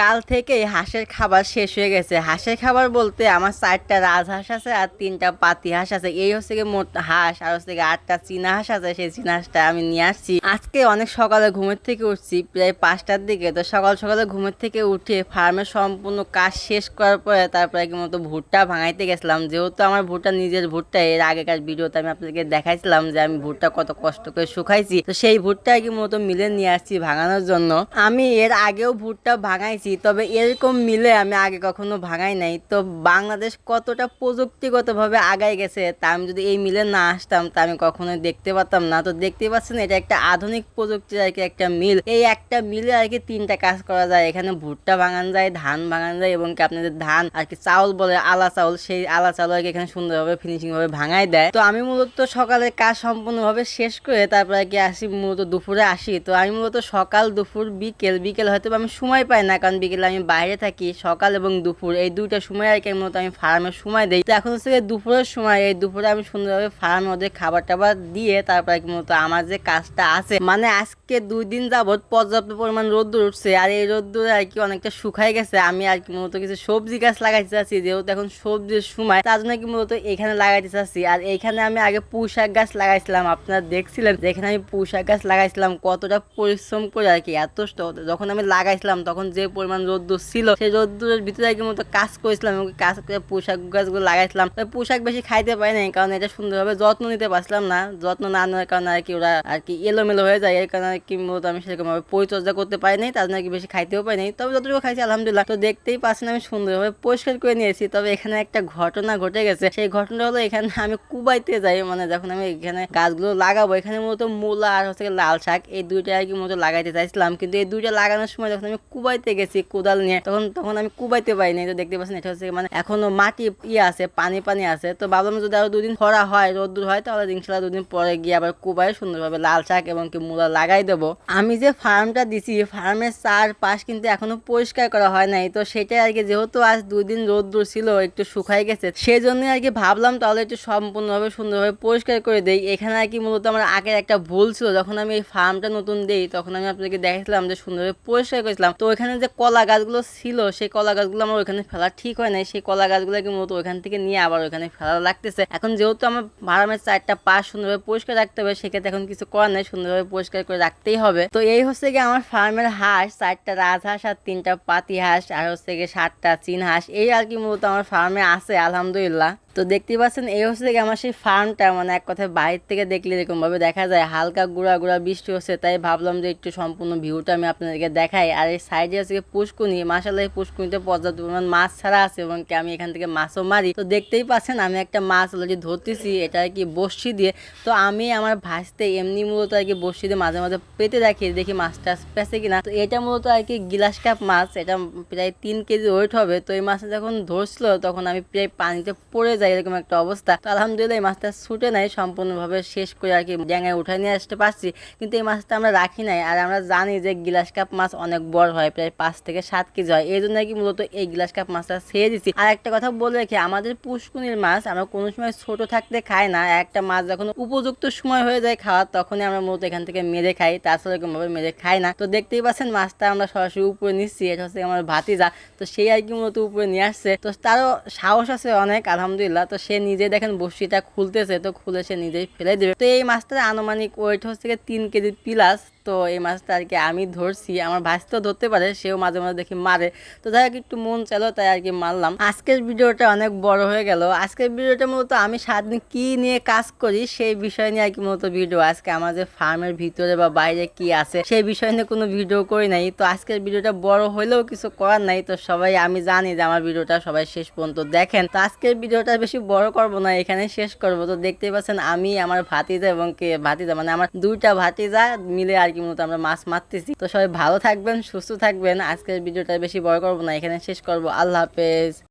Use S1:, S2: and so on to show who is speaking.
S1: কাল থেকে হাঁসের খাবার শেষ হয়ে গেছে। হাঁসের খাবার বলতে আমার চারটা রাজহাঁস আছে আর তিনটা পাতি হাঁস আছে। এই হচ্ছে গিয়ে মোট হাঁস, আর হচ্ছে গিয়ে আটটা চীনা হাঁস আছে। সেই চীনা হাঁসটা আমি নিয়ে আসছি। আজকে অনেক সকালে ঘুমের থেকে উঠছি, প্রায় পাঁচটার দিকে। তো সকাল সকালে ঘুমের থেকে উঠে ফার্মের সম্পূর্ণ কাজ শেষ করার পরে তারপরে কি মতো ভুট্টা ভাঙাইতে গেছিলাম। যেহেতু আমার ভুট্টা নিজের ভুট্টা, এর আগেকার ভিডিওতে আমি আপনাদেরকে দেখাইছিলাম যে আমি ভুট্টা কত কষ্ট করে শুকাইছি। তো সেই ভুট্টা কি মতো মিলে নিয়ে আসছি ভাঙানোর জন্য। আমি এর আগেও ভুট্টা ভাঙাইছি। তবে এরকম মিলে আমি আগে কখনো ভাঙাই নাই। তো বাংলাদেশ কতটা প্রযুক্তিগতভাবে আগায় গেছে তা আমি যদি এই মিলে না আসতাম, তা আমি কখনোই দেখতে পারতাম না। তো দেখতে পাচ্ছেন, এটা একটা আধুনিক প্রযুক্তির আর কি একটা মিল। এই একটা মিলে আর কি তিনটা কাজ করা যায়। এখানে ভুট্টা ভাঙান যায়, ধান ভাঙান যায় এবং কি আপনাদের ধান আর কি চাউল বলে আলা চাউল, সেই আলা চাউল আর কি এখানে সুন্দরভাবে ফিনিশিং ভাবে ভাঙাই দেয়। তো আমি মূলত সকালে কাজ সম্পূর্ণভাবে শেষ করে তারপরে আর কি আসি, মূলত দুপুরে আসি। তো আমি মূলত সকাল, দুপুর, বিকেল বিকেল হয়তো আমি সময় পাই না, কারণ বিকেলে আমি বাইরে থাকি, সকাল এবং দুপুর। এই দুইটা সময় আর কি আমি ফার্মে সময় দিই। তো এখন হচ্ছে দুপুরের সময়, এই দুপুরে আমি সুন্দরভাবে ফার্মে ওদের খাবার টাবার দিয়ে তারপরে কি মূলত আমার যে কাজটা আছে মানে আজকে দুই দিন যাবত পর্যাপ্ত পরিমাণ রোদ্দুর উঠছে। আর এই রোদ্দুরে আর কি অনেকটা শুকায় গেছে। আমি আর কি মূলত কিছু সবজি গাছ লাগাইতে চাচ্ছি, যেহেতু এখন সবজির সময়, তার জন্য কি মূলত এখানে লাগাইতে চাচ্ছি। আর এইখানে আমি আগে পুঁশাক গাছ লাগাইছিলাম, আপনারা দেখছিলেন যে এখানে আমি পুঁশাক গাছ লাগাইছিলাম, কতটা পরিশ্রম করে আর কি, এত যখন আমি লাগাইছিলাম, তখন যে পরিমাণ রোদ্দুর ছিল। সেই রোদ্দুরের ভিতরে কি মতো কাজ করেছিলাম এবং কাজ করে পোশাক গাছগুলো লাগাইছিলাম। তবে পোশাক বেশি খাইতে পারি নাই, কারণ এটা সুন্দরভাবে যত্ন নিতে পারছিলাম না। যত্ন না নেওয়ার কারণে আর কি ওরা আর কি এলোমেলো হয়ে যায়। এর কারণে আর কি মূলত আমি সেরকম ভাবে পরিচর্যা করতে পারি নাই, তার জন্য আর কি বেশি খাইতেও পারি নাই। তবে যতটুকু খাইছি, আলহামদুলিল্লাহ। তো দেখতেই পাচ্ছেন আমি সুন্দরভাবে পরিষ্কার করে নিয়েছি। তবে এখানে একটা ঘটনা ঘটে গেছে। সেই ঘটনা হলো এখানে আমি কুবাইতে যাই মানে যখন আমি এখানে গাছগুলো লাগাবো, এখানে মূলত মূলা আর হচ্ছে লাল শাক, এই দুইটা আর কি মূলত লাগাইতে চাইছিলাম। কিন্তু এই দুইটা লাগানোর সময় যখন আমি কুবাইতে গেছি কোদাল নিয়ে। তখন তখন আমি কুবাইতে পারিনি তো দেখতে পাচ্ছেন, এটা হচ্ছে মানে এখনও মাটি ইয়ে আছে, পানি পানি আছে। তো ভাবলাম যদি আরও দুদিন খরা হয়, রোদ্দুর হয়, তাহলে ইনশাল্লাহ দুদিন পরে গিয়ে আবার কুবাই সুন্দরভাবে লাল শাক এবং কি মূলা লাগাই দেবো। আমি যে ফার্মটা দিছি, ফার্মের চার পাশ কিন্তু এখনও পরিষ্কার করা হয় নাই। তো সেটাই আর কি, যেহেতু আজ দুই দিন রোদ্দুর ছিল, একটু শুকাই গেছে সেই জন্যই আর কি ভাবলাম তাহলে একটু সম্পূর্ণভাবে সুন্দরভাবে পরিষ্কার করে দেই। এখানে আর কি মূলত আমার আগের একটা ভুল ছিল, যখন আমি এই ফার্মটা নতুন দেই, তখন আমি আপনাকে দেখেছিলাম যে সুন্দরভাবে পরিষ্কার করেছিলাম। তো এখানে যে কলা গাছগুলো ছিল, সেই কলা গাছগুলো আমার ওইখানে ফেলা ঠিক হয় নাই। সেই কলা গাছগুলোকে মূলত ওইখান থেকে নিয়ে আবার ওইখানে ফেলা লাগতেছে। এখন যেহেতু আমার ফার্মের চারটা পাশ সুন্দরভাবে পরিষ্কার রাখতে হবে, সেক্ষেত্রে এখন কিছু করার নাই, সুন্দরভাবে পরিষ্কার করে রাখতেই হবে। তো এই হচ্ছে গিয়ে আমার ফার্মের হাঁস, চারটা রাজহাঁস আর তিনটা পাতি হাঁস, আর হচ্ছে গিয়ে সাতটা চীন হাঁস। এই আর কি মূলত আমার ফার্মে আছে, আলহামদুলিল্লাহ। তো দেখতেই পাচ্ছেন, এই হচ্ছে গিয়ে আমার সেই ফার্মটা মানে এক কথায় বাইরে থেকে দেখলে এরকম ভাবে দেখা যায়। হালকা গুঁড়া গুঁড়া বৃষ্টি হচ্ছে, তাই ভাবলাম যে একটু সম্পূর্ণ ভিউটা আমি আপনাদেরকে দেখাই। আর এই সাইডে গিয়ে পুষ্কুনি মাসাল্লাহ পুষ্কুনিতে পর্যাপ্ত পরিমাণ মাছ ছাড়া আছে এবং কি আমি এখান থেকে মাছও মারি। তো দেখতেই পাচ্ছেন আমি একটা মাছ অলরেডি ধরতেছি, এটা আর কি বসি দিয়ে। তো আমি আমার ভাসতে এমনি মূলত আর কি বসি দিয়ে মাঝে মাঝে পেতে রাখি দেখি মাছটা পেছে কিনা। তো এটা মূলত আর কি গিলাস কাপ মাছ, এটা প্রায় তিন কেজি ওয়েট হবে। তো এই মাছটা যখন ধরছিল, তখন আমি প্রায় পানিতে পড়ে যাই, এরকম একটা অবস্থা। তো আলহামদুলিল্লাহ এই মাছটা ছুটে নাই, সম্পূর্ণভাবে শেষ করে আর কি ড্যাঙায় উঠায় নিয়ে আসতে পারছি। কিন্তু এই মাছটা আমরা রাখি নাই, আর আমরা জানি যে গিলাস কাপ মাছ অনেক বড় হয়, প্রায় পাঁচ থেকে সাত কেজি হয়। এই জন্য কি মূলত এই গিলাস কাপ মাছটা ছেড়ে দিচ্ছি আর একটা কথা বলে রাখি, আমাদের পুষ্কুনির মাছ আমরা কোনো সময় ছোট থাকতে খাই না। একটা মাছ যখন উপযুক্ত সময় হয়ে যায় খাওয়ার, তখনই আমরা মূলত এখান থেকে মেরে খাই। তাছাড়া এরকম ভাবে মেরে খাই না। তো দেখতেই পাচ্ছেন, মাছটা আমরা সরাসরি উপরে নিচ্ছি। এটা হচ্ছে আমার ভাতিজা। তো সেই আর কি মূলত উপরে নিয়ে আসছে। তো তারও সাহস আছে অনেক, আলহামদুলিল্লাহ। তো সে নিজে দেখেন বসিটা খুলতেছে। তো খুলে সে নিজেই ফেলে দেবে। তো এই মাছটার আনুমানিক ওয়েট হচ্ছে তিন কেজি প্লাস তো এই মাছটা আর কি আমি ধরছি। আমার ভাইসতেও ধরতে পারে, সেও মাঝে মাঝে দেখি মারে। তো যাই হোক, একটু মন চাইলো, তাই আর কি মারলাম। আজকের ভিডিওটা অনেক বড় হয়ে গেল। আজকের ভিডিওটা মূলত আমি সারাদিন কি নিয়ে কাজ করি, সেই বিষয় নিয়ে আর কি মূলত ভিডিও। আজকে আমাদের ফার্মের ভিতরে বা বাইরে কি আছে, সেই বিষয় নিয়ে কোনো ভিডিও করি নাই। তো আজকের ভিডিওটা বড় হলেও কিছু করার নাই। তো সবাই, আমি জানি যে আমার ভিডিওটা সবাই শেষ পর্যন্ত দেখেন। তো আজকের ভিডিওটা বেশি বড় করব না এখানে শেষ করব। তো দেখতেই পাচ্ছেন, আমি, আমার ভাতিজা এবং কে ভাতিজা মানে আমার দুইটা ভাতিজা মিলে আর কি মূলত আমরা মাছ মারতেছি। তো সবাই ভালো থাকবেন, সুস্থ থাকবেন। আজকের ভিডিওটা বেশি বড় করব না এখানে শেষ করব। আল্লাহ হাফেজ।